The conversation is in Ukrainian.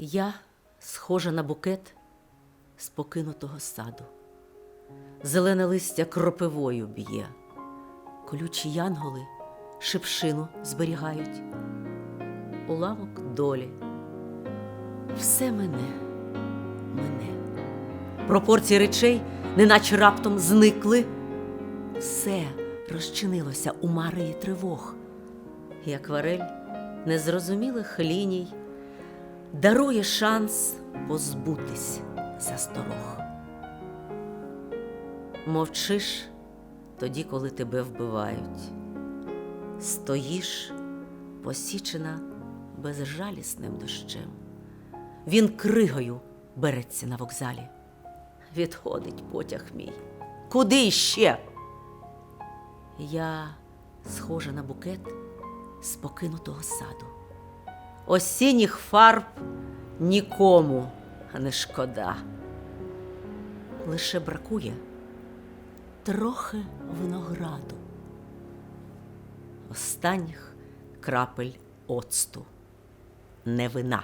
Я схожа на букет з покинутого саду. Зелене листя кропивою б'є, колючі янголи шипшину зберігають, улавок долі. Все мене, мене. Пропорції речей, неначе раптом зникли. Все розчинилося у марії тривог, і акварель незрозумілих ліній дарує шанс позбутись засторог. Мовчиш тоді, коли тебе вбивають, стоїш, посічена безжалісним дощем. Він кригою береться на вокзалі. Відходить потяг мій. Куди ще? Я схожа на букет з покинутого саду. Осінніх фарб нікому не шкода. Лише бракує трохи винограду, останніх крапель оцту, не вина.